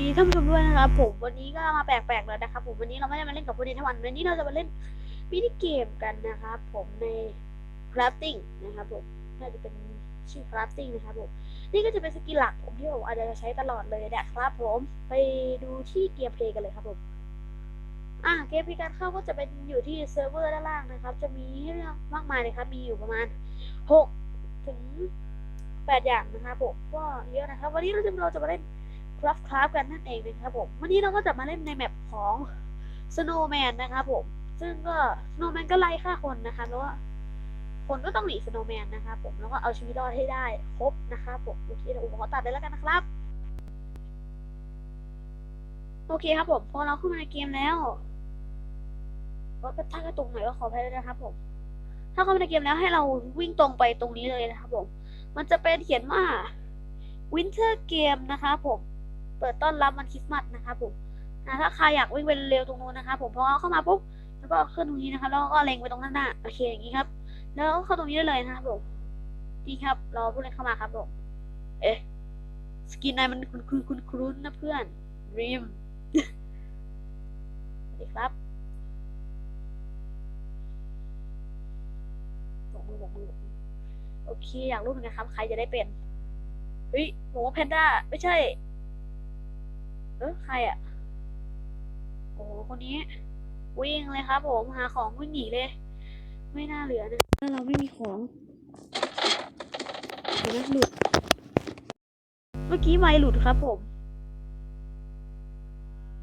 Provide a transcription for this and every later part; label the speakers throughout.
Speaker 1: ดีท่านผู้ชมด้วยนะครับผมวันนี้ก็มาแปลกๆแล้วนะครับผมวันนี้เราไม่ได้มาเล่นกับผู้เล่นทั้งวันวันนี้เราจะมาเล่นมินิเกมกันนะครับผมใน crafting นะครับผมน่าจะเป็นชื่อ crafting นะครับผมนี่ก็จะเป็นสกิลหลักผมที่ผมอาจจะใช้ตลอดเลยนะครับผมไปดูที่เกมเพลย์กันเลยครับผมอะเกมเพลย์การเข้าก็จะเป็นอยู่ที่เซิร์ฟเวอร์ด้านล่างนะครับ จะมีให้เลือกมากมายเลยครับมีอยู่ประมาณหกถึงแปดอย่างนะครับผมก็เยอะนะครับ วันนี้เราจะเราจะมาเล่น ราฟคราฟกันนั่นเองนะครับผมวันนี้เราก็จะมาเล่นในแมปของ Snowman นะครับผมซึ่งก็ Snowman ก็ไล่ฆ่าคนนะคะแล้วว่าคนก็ต้องหนี Snowman นะครับผมแล้วก็เอาชีวิตรอดให้ได้ครบนะครับผมโอเคเดี๋ยวผมขอตัดเลยแล้วกันนะครับโอเคครับผมพอเราเข้ามาในเกมแล้วว่าถ้ากระตุกหน่อยก็ขออภัยด้วยนะครับผมถ้าเข้ามาในเกมแล้วให้เราวิ่งตรงไปตรงนี้เลยนะครับผมมันจะเป็นเขียนว่า Winter Game นะครับผม เปิดต้อนรับวันคริสต์มาสนะครับผมอ่าถ้าใครอยากวิ่งไปเร็วตรงนู้นนะครับผมพอเข้ามาปุ๊บแล้วก็ขึ้นตรงนี้นะครับแล้วก็เล็งไปตรงหน้าหน้าโอเคอย่างนี้ครับ แล้วก็เข้าตรงนี้ได้เลยนะครับผมดีครับรอผู้เล่นเข้ามาครับผมเอ๊ะสกินนายมันคุณคุณคุณคุ้นนะเพื่อนริมสวัสดีครับบอกมือบอกมือโอเคอยากรู้เหมือนกันครับ ใครจะได้เป็นเฮ้ยผมว่าแพนด้าไม่ใช่ เออใครอะโอ้โหคนนี้ วิ่งเลยครับผมหาของวิ่งหนีเลย ไม่น่าเหลือนะถ้าเราไม่มีของเดี๋ยวนะหลุด เมื่อกี้ไม่หลุดครับผม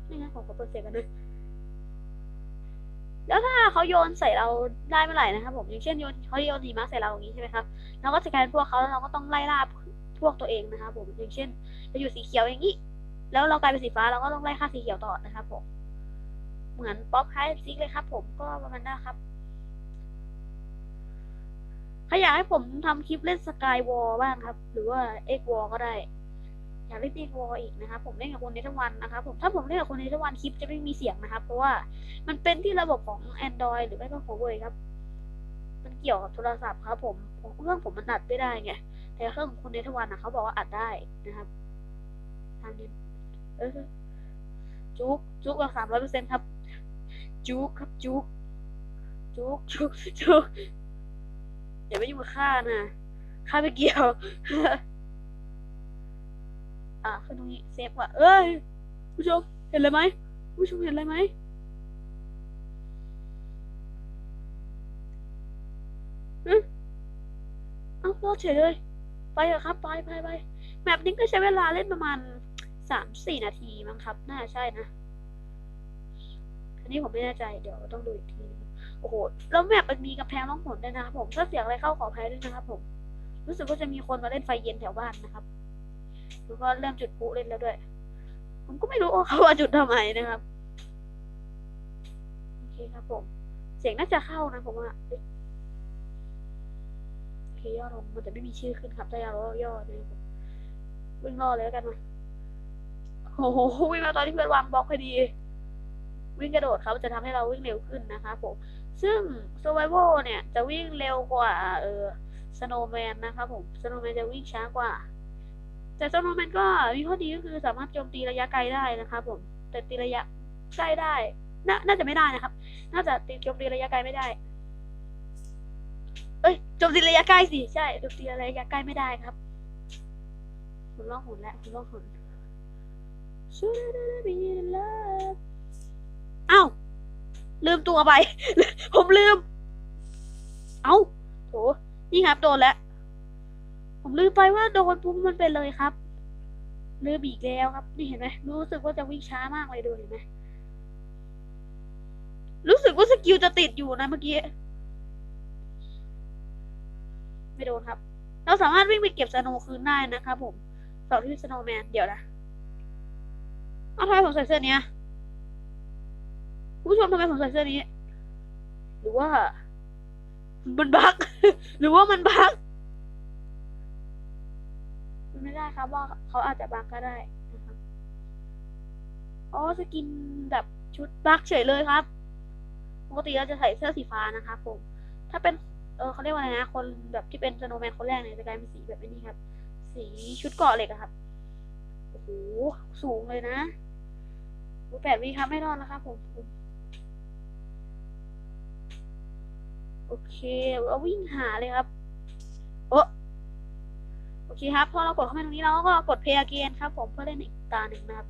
Speaker 1: นี่นะขอขอเปิดเสียงกันนะแล้วถ้าเขาโยนใส่เราได้เมื่อไหร่นะครับผมอย่างเช่นโยนเขาโยนหิมะใส่เราอย่างนี้ใช่ไหมครับเราก็จะกลายเป็นพวกเขาแล้วเราก็ต้องไล่ล่าพวกตัวเองนะครับผมอย่างเช่นเราอยู่สีเขียวอย่างนี้ แล้วเรากลายเป็นสีฟ้าเราก็ต้องไล่ฆ่าสีเขียวต่อนะครับผม เหมือนป๊อปไฮซิกเลยครับ ผมก็ประมาณนั้นครับใครอยากให้ผมทำคลิปเล่นสกายวอลบ้างครับ หรือว่าเอ็กวอลก็ได้ อยากเล่นเอ็กวอลอีกนะครับ ผมเล่นกับคนในทั้งวันนะครับผมถ้าผมเล่นกับคนในทั้งวันคลิปจะไม่มีเสียงนะครับ เพราะว่ามันเป็นที่ระบบของ Android หรือไม่ก็ของเวยครับ มันเกี่ยวกับโทรศัพท์ครับผมเครื่องผมมันอัดไม่ได้ไงแต่เครื่องของคนในทั้งวันนะเขาบอกว่าอัดได้นะครับทางนี้ จุกจุกแบบสามร้อยเปอร์เซ็นต์ครับ จุกครับจุกจุกจุกจุกอย่าไปยุ่งกับข้านะข้าไม่เกี่ยว อะขึ้นตรงนี้เซฟว่ะเอ้ย ผู้ชมเห็นอะไรไหมผู้ชมเห็นอะไรไหมอืมเอ้ารอดเฉยเลย ไปเถอะครับ ไปไปไปแมปนี้ก็ใช้เวลาเล่นประมาณ สามสี่นาทีมั้งครับ น่าใช่นะอันนี้ผมไม่แน่ใจ เดี๋ยวต้องดูอีกทีโอ้โห แล้วแมปมันมีกำแพงล่องหนด้วยนะครับผมถ้าเสียงอะไรเข้าขออภัยด้วยนะครับผม รู้สึกว่าจะมีคนมาเล่นไฟเย็นแถวบ้านนะครับ แล้วก็เริ่มจุดพลุเล่นแล้วด้วย ผมก็ไม่รู้ว่าเขาว่าจุดทำไมนะครับ โอเคครับผม เสียงน่าจะเข้านะผมว่าเอ๊ะโอเคย่อลงมันจะไม่มีชื่อขึ้นครับถ้าย่อย่อนะครับผมวิ่งรอเลยแล้วกันมา โอ้โหวิ่งมาตอนที่เพื่อนวางบล็อกพอดี วิ่งกระโดดครับจะทำให้เราวิ่งเร็วขึ้นนะคะผม ซึ่ง survival เนี่ยจะวิ่งเร็วกว่า เออ snowman นะครับผม snowman จะวิ่งช้ากว่า แต่ snowman ก็มีข้อดีก็คือสามารถโจมตีระยะไกลได้นะครับผม แต่ตีระยะใกล้ได้นน่าจะไม่ได้นะครับ น่าจะตีโจมตีระยะไกลไม่ได้ เอ้ยโจมตีระยะใกล้สิ ใช่โจมตีระยะใกล้ไม่ได้ครับผมล่องหุนแล้วผมล่องหุน Should I be in love อ้าวลืมตัวไป ผมลืม เอ้าโถนี่ครับโดนแล้ว ผมลืมไปว่าโดนปุ๊บมันเป็นเลยครับ ลืมอีกแล้วครับ นี่เห็นไหมรู้สึกว่าจะวิ่งช้ามากเลยดูเห็นไหมรู้สึกว่าสกิลจะติดอยู่นะเมื่อกี้ ไม่โดนครับ เราสามารถวิ่งไปเก็บสโนคืนได้นะครับผมสอบที่สโนแมน เดี๋ยวนะ อาทำไมผมใส่เสื้อเนี้ยผู้ชมทำไมผมใส่เสื้อนี้ หรือว่า มันบั๊กหรือว่ามันบั๊กไม่ได้ครับว่าเขาอาจจะบั๊กก็ได้นะครับอ๋อสกินแบบชุดบั๊กเฉยเลยครับ ปกติเราจะใส่เสื้อสีฟ้านะครับผม ถ้าเป็น เออเขาเรียกว่าอะไรนะ คนแบบที่เป็นสโนว์แมนคนแรกเนี่ยจะกลายเป็นสีแบบนี้ครับ สีชุดเกาะเหล็กครับ โอ้โห สูงเลยนะ แปดวิครับไม่รอดนะครับผม โอเคเราวิ่งหาเลยครับ โอะโอเคครับ พอเรากดเข้ามาตรงนี้เราก็กด play again ครับ ผมเพื่อเล่นอีกตาหนึ่งนะครับ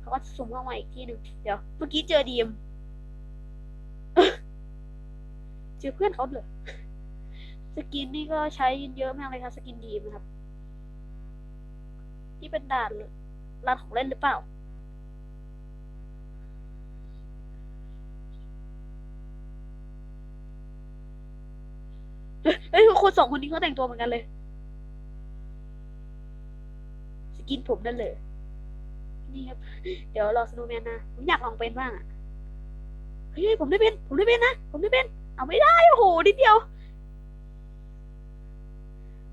Speaker 1: เขาก็สุ่มเข้ามาอีกที่หนึ่งเดี๋ยว เมื่อกี้เจอดีมเจอเพื่อนเขาเลยสกินนี่ก็ใช้เยอะมากเลยครับ สกินดีมครับ ที่เป็นด่านร้านของเล่นหรือเปล่า เฮ้ยคนสองคนนี้เขาแต่งตัวเหมือนกันเลย สกินผมนั่นเลย นี่ครับ เดี๋ยวรอสโนว์แมนนะ ผมอยากลองเป็นบ้างอะเฮ้ยผมได้เป็น ผมได้เป็นนะ ผมได้เป็น เอาไม่ได้ โอ้โห นิดเดียว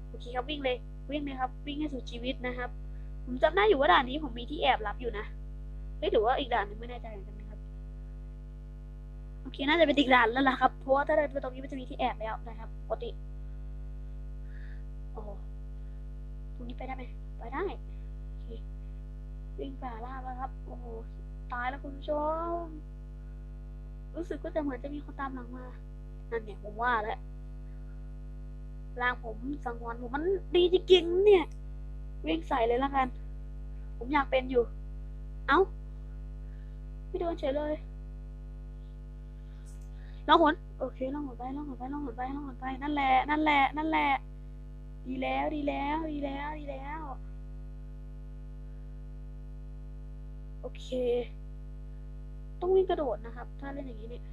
Speaker 1: โอเคครับวิ่งเลย วิ่งเลยครับ วิ่งให้สุดชีวิตนะครับ ผมจำได้อยู่ว่าด่านนี้ผมมีที่แอบรับอยู่นะเฮ้ยหรือว่าอีกด่านหนึงไม่แน่ใจเหมือนกันนะครับ โอเค น่าจะเป็นอีกด่านแล้วล่ะครับ เพราะว่าถ้าเดินไปตรงนี้มันจะมีที่แอบแล้วนะครับปกติ นี้ไปได้ไหมไปได้โอเควิ่งป่าล่าแล้วครับ โอ้โห ตายแล้วคุณผู้ชม รู้สึกว่าจะเหมือนจะมีคนตามหลังมา นั่นเนี่ยผมว่าแล้วร่างผมสังวรผมมันดีจริงๆเนี่ย วิ่งใส่เลยละกัน ผมอยากเป็นอยู่ เอ้า ไม่โดนเฉยเลยล่องหนโอเคล่องหนไปล่องหนไปล่องหนไปล่องหนไป นั่นแหละ นั่นแหละ นั่นแหละ ดีแล้วดีแล้วดีแล้วดีแล้ว โอเค ต้องวิ่งกระโดดนะครับ ถ้าเล่นอย่างนี้เนี่ย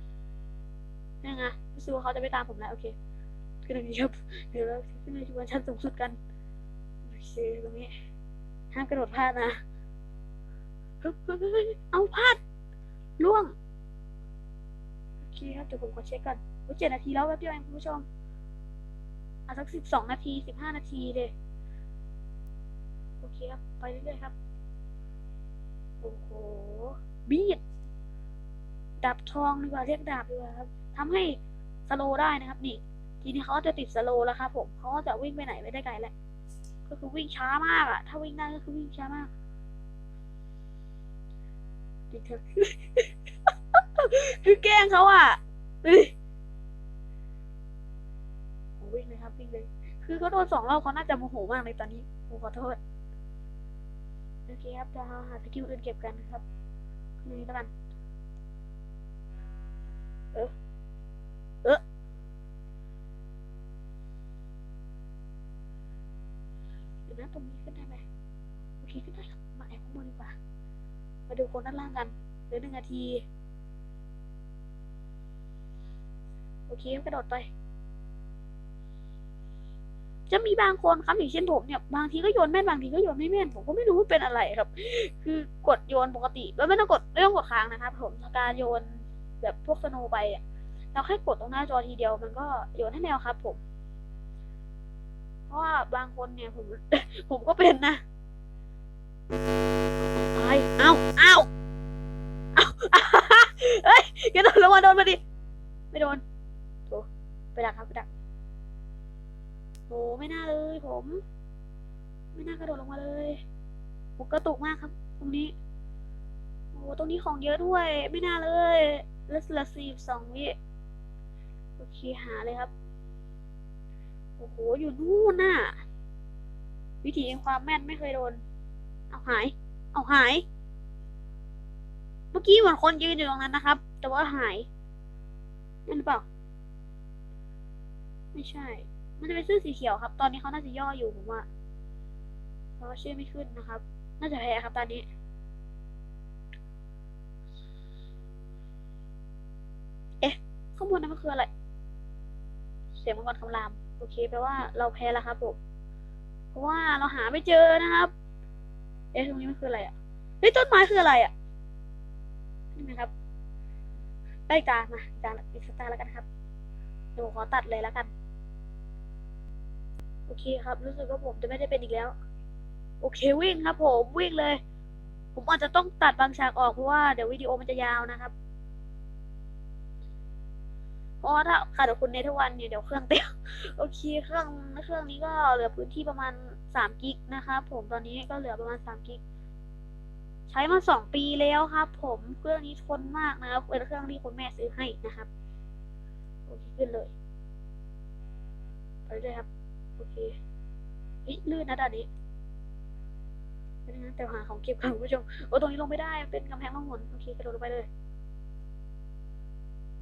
Speaker 1: นี่ไงรู้สึกว่าเขาจะไม่ตามผมแล้ว โอเคขึ้นตรงนี้ครับเดี๋ยวเราขึ้นไปบนชั้นสูงสุดกันโอเคตรงนี้ห้ามกระโดดพลาดนะฮึบฮึบฮึบเอาพลาดล่วงโอเคครับเดี๋ยวผมขอเช็คก่อนโอ้เจ็ดนาทีแล้วแป๊บเดียวเองคุณผู้ชม อาสักสิบสองนาทีสิบห้านาทีเลยโอเคครับ ไปเรื่อยๆครับ โอ้โห บีดดาบทองดีกว่าเรียกดาบดีกว่าครับทำให้สโลได้นะครับนี่ ทีนี้เขาจะติดสโลแล้วครับผมเขาก็จะวิ่งไปไหนไม่ได้ไกลแล้วก็คือวิ่งช้ามากอะถ้าวิ่งได้ก็คือวิ่งช้ามากจริงเถอะคือแกล้งเขาอะ เลยครับวิ่งเลย คือเขาโดนสองรอบเขาน่าจะโมโหมากเลยตอนนี้ผมขอโทษ โอเคครับจะหาสกิลอื่นเก็บกันนะครับนี่แล้วกัน เออเออเดี๋ยวนะตรงนี้ขึ้นได้ไหมโอเคขึ้นได้ครับมาแอบข้างบนดีกว่า มาดูคนด้านล่างกันเหลือหนึ่งนาที โอเคกระโดดไป จะมีบางคนครับอย่างเช่นผมเนี่ยบางทีก็โยนแม่นบางทีก็โยนไม่แม่นผมก็ไม่รู้ว่าเป็นอะไรครับ คือกดโยนปกติแล้วไม่ต้องกดไม่ต้องกดค้างนะครับ ผมการโยนแบบพวกสโนว์ไปเราแค่กดตรงหน้าจอทีเดียวมันก็โยนให้แนวครับ ผม เพราะว่าบางคนเนี่ยผม ผมก็เป็นนะตายเอ้าเอ้าเอ้าเฮ้ยกระโดดลงมาโดนมาดิไม่โดนโถไปดักครับไปดัก โหไม่น่าเลยผม ไม่น่ากระโดดลงมาเลยผมกระตุกมากครับ ตรงนี้โอ้ตรงนี้ของเยอะด้วย ไม่น่าเลยเลสละสี่สองวิโอเคหาเลยครับโอ้โหอยู่นู่นน่ะ วิธีแห่งความแม่นไม่เคยโดน เอาหาย เอาหาย เมื่อกี้เหมือนคนยืนอยู่ตรงนั้นนะครับ แต่ว่าหายนั่นหรือเปล่า ไม่ใช่ มันจะเป็นเสื้อสีเขียวครับ ตอนนี้เขาน่าจะย่ออยู่ผมว่าเพราะว่าชื่อไม่ขึ้นนะครับ น่าจะแพ้ครับตอนนี้ เอ๊ะ ข้างบนนั้นมันคืออะไร เสียงมังกรคำราม โอเคแปลว่าเราแพ้แล้วครับผมเพราะว่าเราหาไม่เจอนะครับ เอ๊ะตรงนี้มันคืออะไรอะเฮ้ยต้นไม้คืออะไรอะนี่นะครับได้ตามาตาอีกสักตาแล้วกันครับเดี๋ยวขอตัดเลยแล้วกัน โอเคครับ รู้สึกว่าผมจะไม่ได้เป็นอีกแล้ว โอเควิ่งครับ ผมวิ่งเลย ผมอาจจะต้องตัดบางฉากออกเพราะว่าเดี๋ยววิดีโอมันจะยาวนะครับเพราะว่าถ้าขาดคุณในทุกวันเนี่ยเดี๋ยวเครื่องเต็มโอเคเครื่องเครื่องนี้ก็เหลือพื้นที่ประมาณสามกิกนะครับผมตอนนี้ก็เหลือประมาณสามกิกใช้มาสองปีแล้วครับ ผมเครื่องนี้ทนมากนะครับเป็นเครื่องที่คุณแม่ซื้อให้นะครับ โอเคขึ้นเลยไปเลยครับ โอเคเฮ้ยลื่นนะด่านนี้ไม่ได้นะแต่หาของเก็บค่ะคุณผู้ชมโอ้ตรงนี้ลงไม่ได้เป็นกำแพงล่องหนโอเคกระโดดลงไปเลย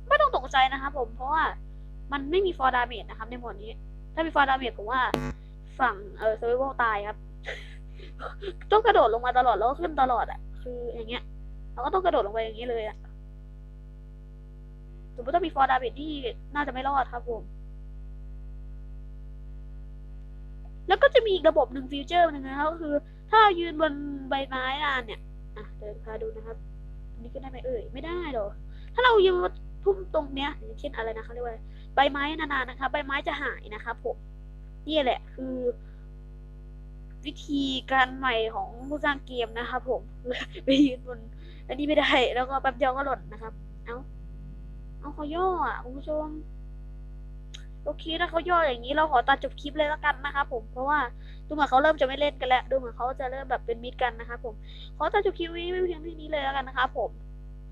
Speaker 1: ไม่ต้องตกใจนะครับผมเพราะว่ามันไม่มีฟอร์ดาเมจนะครับในหมวดนี้ ถ้ามีฟอร์ดาเมจผมว่าฝั่งเออเซอร์ไวตายครับ ต้องกระโดดลงมาตลอดแล้วก็ขึ้นตลอดอะ คืออย่างเงี้ยเราก็ต้องกระโดดลงไปอย่างนี้เลยอะสมมติถ้ามีฟอร์ดาเมจนี่น่าจะไม่รอดครับผม แล้วก็จะมีอีกระบบหนึ่งฟีเจอร์หนึ่งนะครับก็คือ ถ้าเรายืนบนใบไม้นานเนี่ยอะเดินพาดูนะครับอันนี้ก็ได้ไหมเอ่ยไม่ได้หรอถ้าเรายืนทุ่มตรงเนี้ยอย่างเช่นอะไรนะเขาเรียกว่าใบไม้นานๆนะครับใบไม้จะหายนะครับผมนี่แหละคือ วิธีการใหม่ของผู้สร้างเกมนะครับผมไปยืนบนอันนี้ไม่ได้ แล้วก็แป๊บเดียวก็หล่นนะครับ เอาเอาเขาย่ออะคุณผู้ชม โอเคถ้าเขาย่ออย่างนี้เราขอตัดจบคลิปเลยแล้วกันนะครับผมเพราะว่าดูเหมือนเขาเริ่มจะไม่เล่นกันแล้ว ดูเหมือนเขาจะเริ่มแบบเป็นมิตรกันนะครับผมขอตัดจบคลิปนี้ไม่เพียงเท่านี้เลยแล้วกันนะครับผม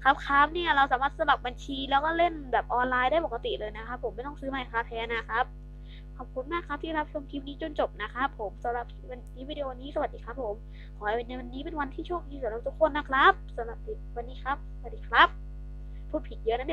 Speaker 1: ครับครับเนี่ยเราสามารถสมัครบัญชีแล้วก็เล่นแบบออนไลน์ได้ปกติเลยนะครับผมไม่ต้องซื้อไมค์ครับแท้นะครับ ขอบคุณมากครับที่รับชมคลิปนี้จนจบนะครับผมสำหรับวันนี้วิดีโอนี้สวัสดีครับผมขอให้วันนี้เป็นวันที่โชคดีสำหรับทุกคนนะครับสำหรับวันนี้ครับสวัสดีครับ พูดผิดเยอะนะเนี่ย